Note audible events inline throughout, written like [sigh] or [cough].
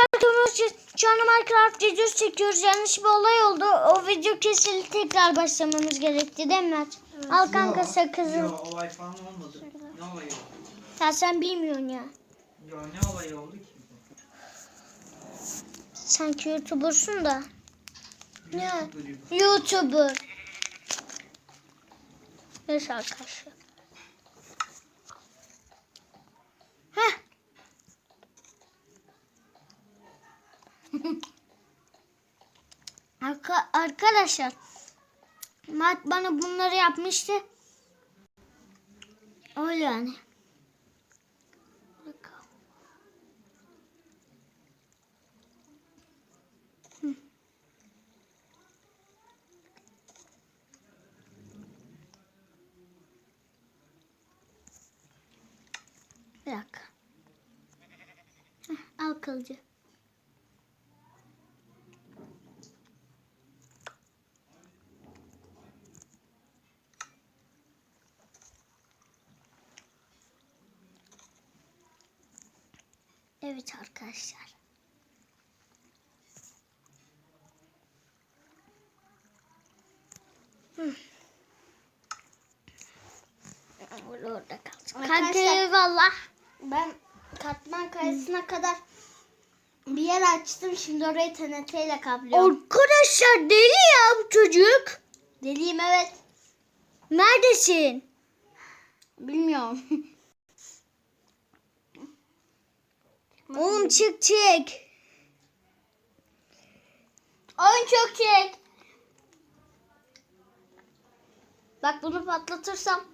Arkadaşlar şu an Minecraft videosu çekiyoruz. Yanlış bir olay oldu. O video kesildi. Tekrar başlamamız gerekti değil mi Mert? Al kanka Yo, sakızı. Yo olay falan olmadı. Ne olayı oldu? Ya sen bilmiyorsun ya. Yo ne olayı oldu ki? Sanki YouTuber'sun da. Ne? YouTuber. YouTuber. Neyse arkadaşlar. Arka, arkadaşlar. Mert bana bunları yapmıştı. Öyle yani. Bir dakika. Al kılıcı. Evet arkadaşlar. Hı. Orada kalsın. Kanka eyvallah. Ben katman kayasına kadar bir yer açtım. Şimdi orayı TNT ile kaplıyorum. Arkadaşlar deli ya bu çocuk. Deliyim evet. Neredesin? Bilmiyorum. [laughs] Oğlum çık çık. Oyun çok çek. Bak bunu patlatırsam.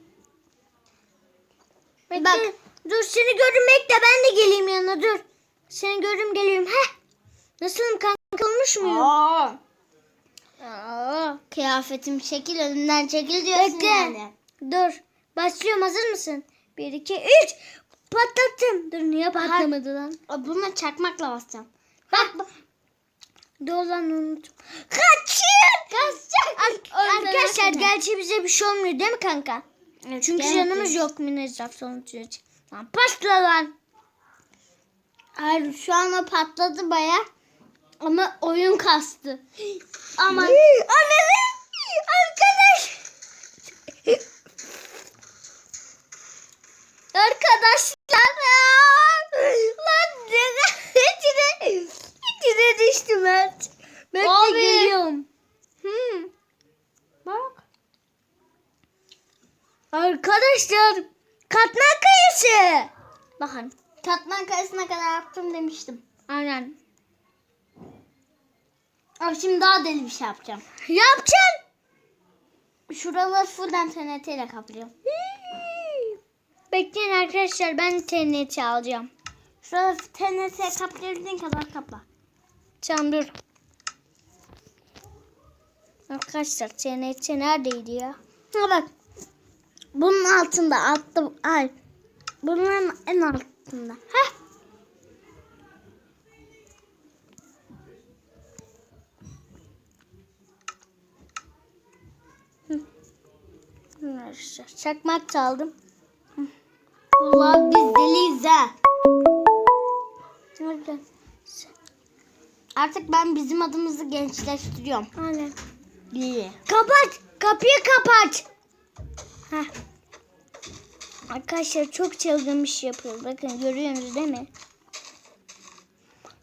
Bekle. Bak. Dur seni gördüm bekle ben de geleyim yanına dur. Seni gördüm geliyorum. Heh. Nasılım kanka olmuş muyum? Aa, Aa. kıyafetim şekil önünden çekil diyorsun Bekle. yani. Dur. Başlıyorum hazır mısın? 1, 2, 3. Niye patlamadı lan? Bunu çakmakla basacağım. Bak bak. Dur lan unuttum. Kaçın. Kaçacak. Arkadaşlar gerçi bize bir şey olmuyor değil mi kanka? Evet, Çünkü gel canımız yok minnezaf sonucu için. Lan patla lan. Hayır şu an o patladı baya. Ama oyun kastı. [gasps] Ama Anne arkadaş. Arkadaşlar lan [laughs] içine içine düştü Mert. Ben de Abi. geliyorum. Hmm. bak. Arkadaşlar katman kayası. Bakın. Katman kayasına kadar yaptım demiştim. Aynen. Abi şimdi daha deli bir şey yapacağım. Yapacaksın. Şuraları fullden TNT ile kaplıyorum. Bekleyin arkadaşlar ben TNT alacağım. Şuraları TNT kaplayabildiğin kadar kapla. Tamam dur. Arkadaşlar TNT neredeydi ya? Ha bak. Bunun altında attım. Ay. Bunların en altında. Heh. Arkadaşlar çakmak da aldım. Vallahi biz deliyiz ha. Artık ben bizim adımızı gençleştiriyorum. Aynen. İyi. Kapat. Kapıyı kapat. Heh. Arkadaşlar çok çılgın bir şey yapıyoruz. Bakın görüyorsunuz değil mi?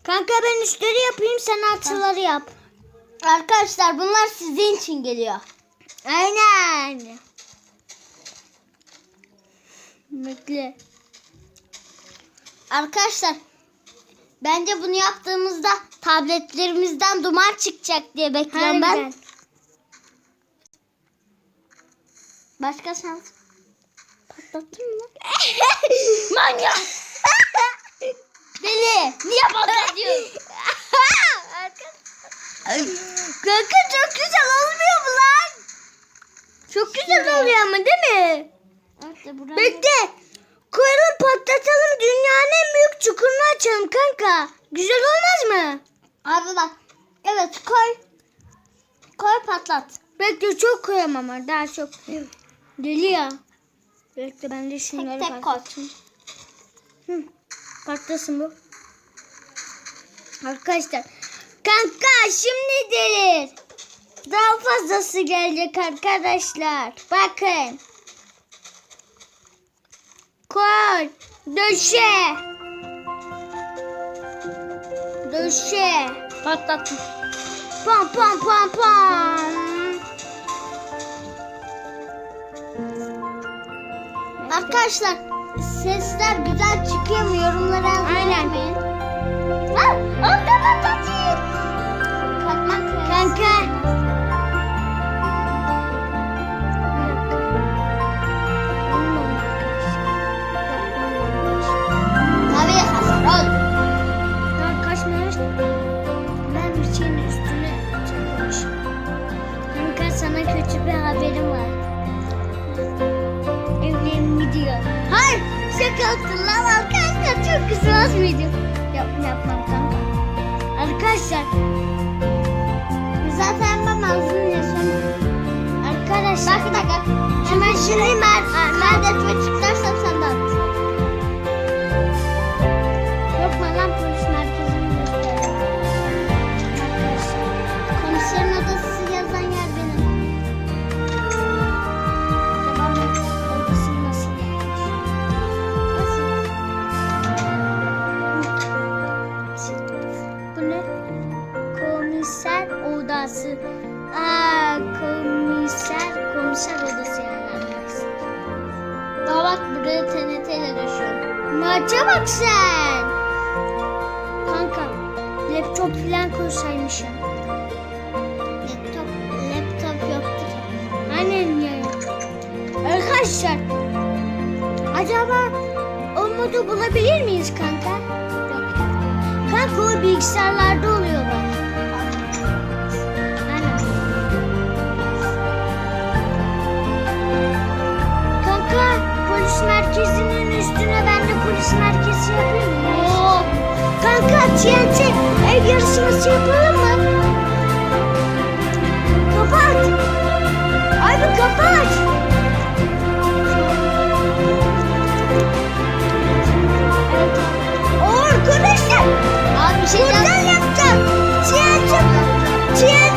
Kanka ben üstleri yapayım sen altıları yap. Arkadaşlar bunlar sizin için geliyor. Aynen. Bekle. Arkadaşlar bence bunu yaptığımızda tabletlerimizden duman çıkacak diye bekliyorum ben. Harbiden. Başka şans. Patlattın mı? [laughs] Manyak. [laughs] Deli. Niye patlatıyorsun? [laughs] Kanka çok güzel olmuyor mu lan? Çok güzel oluyor ama değil mi? Bekle. Koyalım patlatalım dünyanın en büyük çukurunu açalım kanka. Güzel olmaz mı? Abi bak. Evet koy. Koy patlat. Bekle çok koyamam ama daha çok. Deli ya. Bekle ben de şunları Tek tek patlatayım. Hı. Patlasın bu. Arkadaşlar. Kanka şimdi gelir. Daha fazlası gelecek arkadaşlar. Bakın. Koy. Döşe. Döşe. Patlat. Pam pam pam pam. Arkadaşlar sesler güzel çıkıyor mu? Yorumlara Aynen. yazmayın. Ağzını yaşam. arkadaşlar. Bak dakika. Hemen şimdi ben, Ben de tweet Maça bak sen. Kanka, laptop falan koysaymışım. Laptop, laptop yoktu ki. Aynen ya. Arkadaşlar, acaba o modu bulabilir miyiz kanka? Kanka o bilgisayarlarda oluyor merkezi yapayım mı? Oo. Kanka TNT ev yarışması yapalım mı? Kapat. Abi kapat. O arkadaşlar Abi bir şey portal yapacağım. TNT, TNT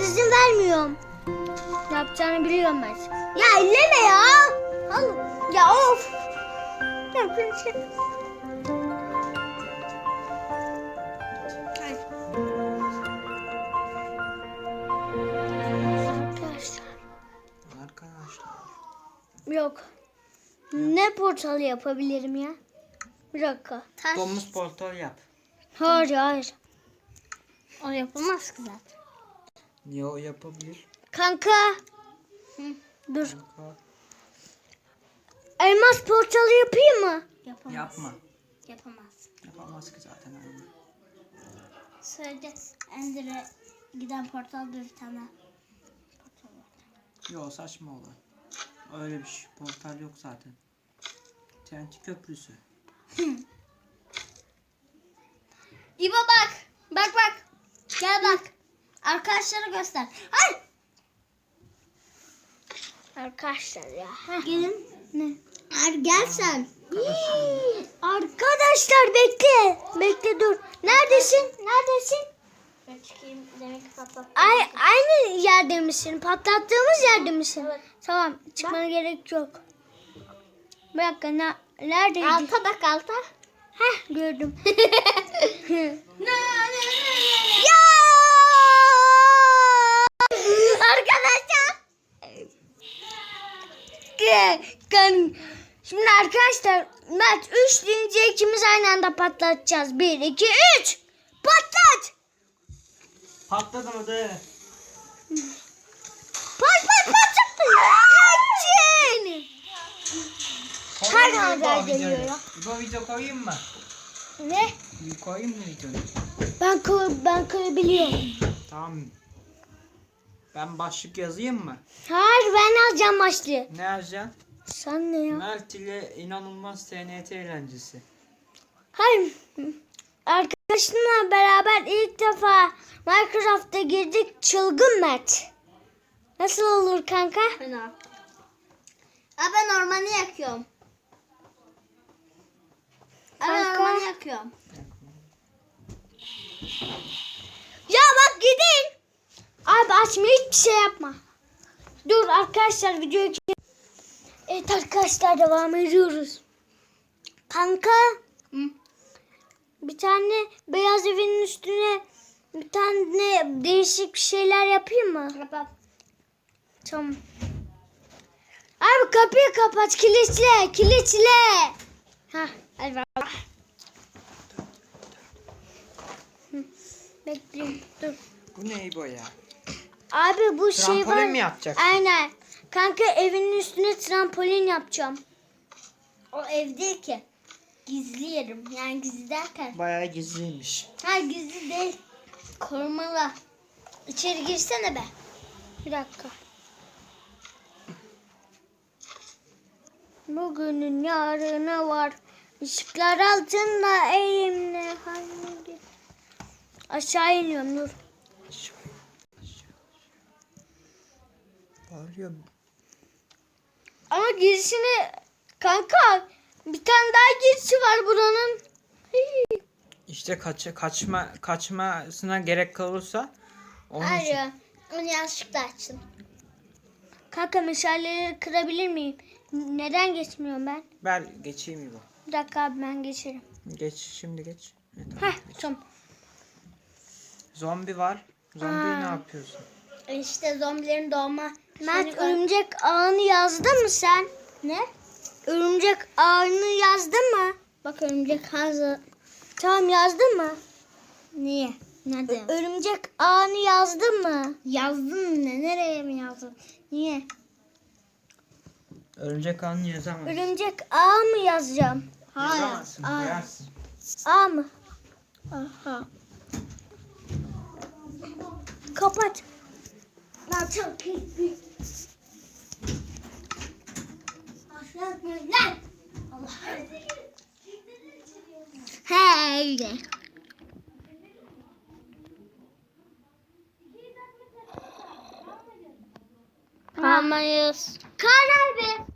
Hayır izin vermiyorum. Yapacağını biliyorum ben. Ya elleme ya. Al. Ya of. Yok. Ne portalı yapabilirim ya? Bir dakika. Taş. Domuz portal yap. Hayır hayır. O yapılmaz ki zaten. Niye o yapabilir? Kanka. Dur. Kanka. Elmas portalı yapayım mı? Yapamaz. Yapma. Yapamaz. Yapamaz ki zaten aynı. Sadece Ender'e giden portalda bir tane portal. Yo saçma olur. Öyle bir şey. Portal yok zaten. TNT köprüsü. [laughs] İbo bak. Bak bak. Gel bak. Arkadaşlara göster. Hayır. Arkadaşlar ya. Gelin. Ne? Ar gel sen. Arkadaşlar bekle. Bekle dur. Neredesin? Neredesin? Ben çıkayım demek ki patlat. Ay, aynı yerde misin? Patlattığımız yerde misin? Evet. Tamam. Çıkmana gerek yok. Bir dakika. Ne, neredeydi? Alta bak alta. Heh gördüm. [laughs] Arkadaşlar. Şimdi arkadaşlar Mert 3 deyince ikimiz aynı anda patlatacağız. 1, 2, 3. Patlat. De? Pat pat pat. Kaçın. Her bu geliyor. Bu video koyayım mı? Ne? Koyayım mı videoyu? Ben koy, ben koyabiliyorum. Tamam. Ben başlık yazayım mı? Hayır ben alacağım başlığı. Ne yazacaksın? Sen ne ya? Mert ile inanılmaz TNT eğlencesi. Hayır. Arkadaşımla beraber ilk defa Minecraft'a girdik. Çılgın Mert. Nasıl olur kanka? Fena. Aa, ben ormanı yakıyorum. Aa, ben Kanka. ormanı yakıyorum. Ya bak gidin. Abi açma hiçbir şey yapma. Dur arkadaşlar videoyu Evet arkadaşlar devam ediyoruz. Kanka. Bir tane beyaz evin üstüne bir tane değişik bir şeyler yapayım mı? Kapat. Tamam. Abi kapıyı kapat kilitle kilitle. Ha eyvallah. Hı, Bekliyorum dur. Bu ne İbo ya? Abi bu şey var. Trampolin mi yapacaksın? Aynen. Kanka evinin üstüne trampolin yapacağım. O ev değil ki. Gizli yerim. Yani gizli derken. Bayağı gizliymiş. Ha gizli değil. Korumalı. İçeri girsene be. Bir dakika. Bugünün yarını var. Işıklar altında elimle hangi... Aşağı iniyorum dur. Bağırıyor. Ama girişini kanka bir tane daha girişi var buranın. Hii. İşte kaç, kaçma kaçmasına gerek kalırsa onun için. Onu yanlışlıkla açtım. Kanka meşaleleri kırabilir miyim? Neden geçmiyorum ben? Ver geçeyim İbo. Bir dakika abi ben geçerim. Geç şimdi geç. Evet, tamam, Heh geç. tamam. Zombi var. Zombiyi ne yapıyorsun? İşte zombilerin doğma. Mert örümcek ağını yazdın mı sen? Ne? Örümcek ağını yazdın mı? Bak örümcek hazır. Tamam yazdın mı? Niye? Nerede? Ö- Örümcek ağını yazdın mı? Yazdın mı ne? Nereye mi yazdın? Niye? Örümcek ağını yazamazsın. Örümcek ağ mı yazacağım? Hayır. Yazamazsın. Aa. Yaz. Ağ mı? Aha. Kapat. Ben çok pis Lan! Allah. He öyle. Kalmayız. Kaan abi.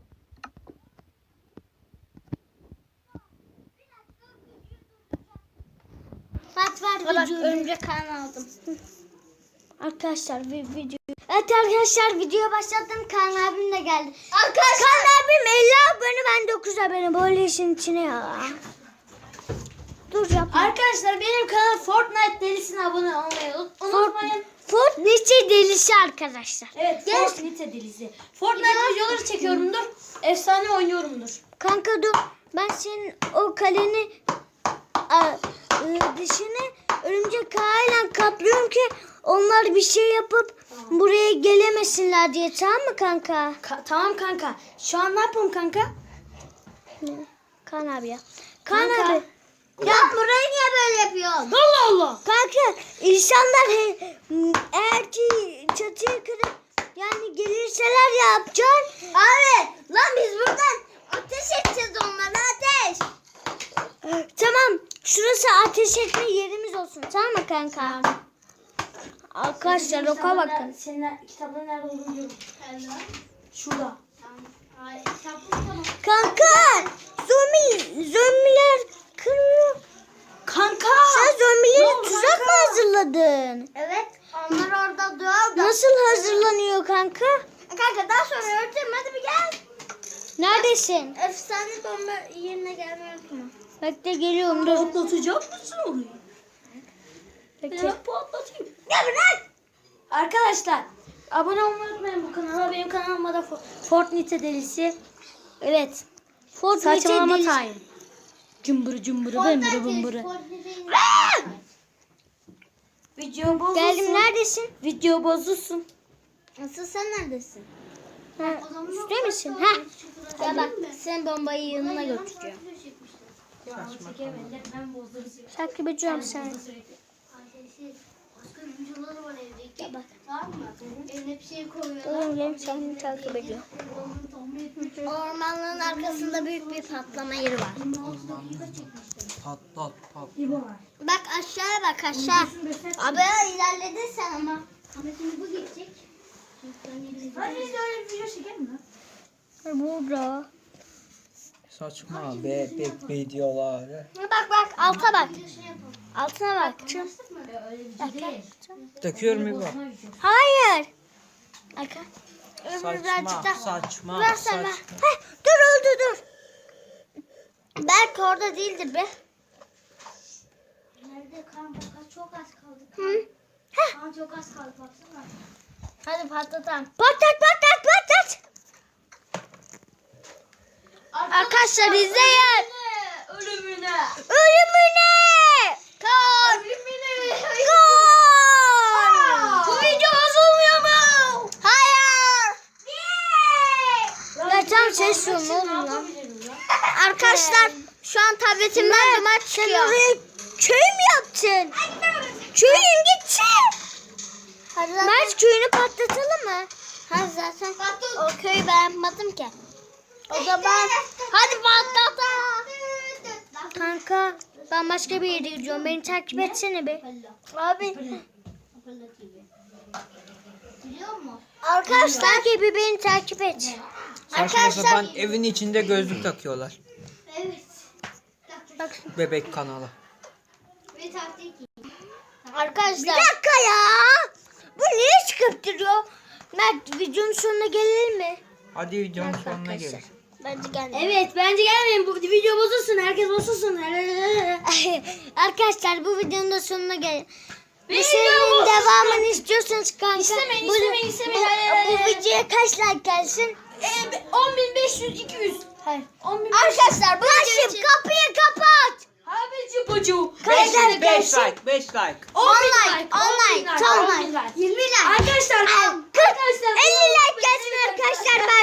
Bak ver Bak örümcek kan aldım. Arkadaşlar bir video. Evet arkadaşlar videoya başlattım. Kaan abim de geldi. Arkadaşlar. Kaan abim 50 abone ben 9 abone. Böyle işin içine ya. Dur yapma. Arkadaşlar benim kanal Fortnite delisine abone olmayı unut- unutmayın. Fortnite delisi arkadaşlar. Evet Gel. Fortnite delisi. Fortnite videoları çekiyorumdur. Efsane oynuyorumdur. Kanka dur. Ben senin o kaleni a, e, dışını örümcek ağıyla kaplıyorum ki onlar bir şey yapıp buraya gelemesinler diye tamam mı kanka? tamam kanka. Şu an ne yapalım kanka? Kaan abi ya. Kaan Kanka. abi. Ya burayı niye böyle yapıyorsun? Allah Allah. Kanka insanlar he, eğer ki çatıyı kırıp yani gelirseler ya yapacaksın. Abi lan biz buradan ateş edeceğiz onlara ateş. Tamam. Şurası ateş etme yerimiz olsun. Tamam mı kanka? Arkadaşlar oka bakın. Senin kitabın nerede olduğunu biliyorum. Şurada. Kanka zombi zombiler kırmıyor. Kanka. Sen zombileri tuzak mı hazırladın? Evet. Onlar orada da. Nasıl hazırlanıyor kanka? Kanka daha sonra öğretirim hadi bir gel. Neredesin? Efsane bomba yerine gelmeyi unutma. Bekle geliyorum dur. Patlatacak mısın orayı? Bekle. patlatayım. Gel bırak. Arkadaşlar abone olmayı unutmayın bu kanala. Benim kanalıma da Fo- Fortnite delisi. Evet. Fortnite Saçmalama delisi- time. Cımbırı cımbırı bımbırı bımbırı. Video bozulsun. Geldim neredesin? Video bozulsun. Asıl sen neredesin? Ha, Üstte misin? Ha. Ya bak sen bombayı yanına götürüyor. Saçma. Takip ediyorum seni. Videoları var evdeki. Ya bak. Tamam mı? Evine bir şey koyuyorlar. Oğlum benim seni takip ediyor. Ormanlığın arkasında büyük bir patlama yeri var. Patlat pat. Bak aşağıya bak aşağı. Abi ilerledin sen ama. Ama şimdi bu gidecek. Hadi öyle bir video çekelim mi? Burada. Saçma bebek videoları. Bak bak alta bak. Altına bak. Şey değil. Döküyorum İbo. Hayır. Arka. Öbür Saçma daha. saçma Versene. saçma. Heh, dur oldu dur. Belki orada değildir be. Nerede kan bak çok az kaldı. Hı. Kan çok az kaldı baksana. Hadi patlatalım. Patlat patlat patlat. Arkadaşlar izleyin. Ölümüne. Ölümüne. Kan. Ölümüne. Kan. Bu video bozulmuyor mu? Hayır. Ya tam ses yok ne oldu lan? Arkadaşlar şu an tabletimden duman çıkıyor. Sen köy mü yaptın? Köyün gitti. Mert köyünü patlatalım mı? Ha zaten o köyü ben yapmadım ki. O zaman hadi patlatalım. Kanka ben başka bir yere gidiyorum. Beni takip etsene be. Abi. Arkadaşlar gibi beni takip et. Saçma sapan evin içinde gözlük takıyorlar. Evet. Bak Bebek kanalı. Arkadaşlar. Bir dakika ya. Bu niye çıkıp duruyor? Mert videonun sonuna gelelim mi? Hadi videonun sonuna gelin. Bence gelmeyelim. Evet bence gelmeyin bu video bozulsun herkes bozulsun. [laughs] Arkadaşlar bu videonun da sonuna gelelim. Bu Video serinin devamını istiyorsanız kanka. İstemeyin, bu, istemeyin, istemeyin. Bu, bu videoya kaç like gelsin? Ee, 10.500 200. Hayır. 10.500. Arkadaşlar bu Kaşım kapıyı kapat. Abi cubucu. Kaç like 5 gelsin? like 5 like. 10 like, 10 like, 10 like, 20 like. Arkadaşlar. Arkadaşlar 50 like gelsin arkadaşlar. Ben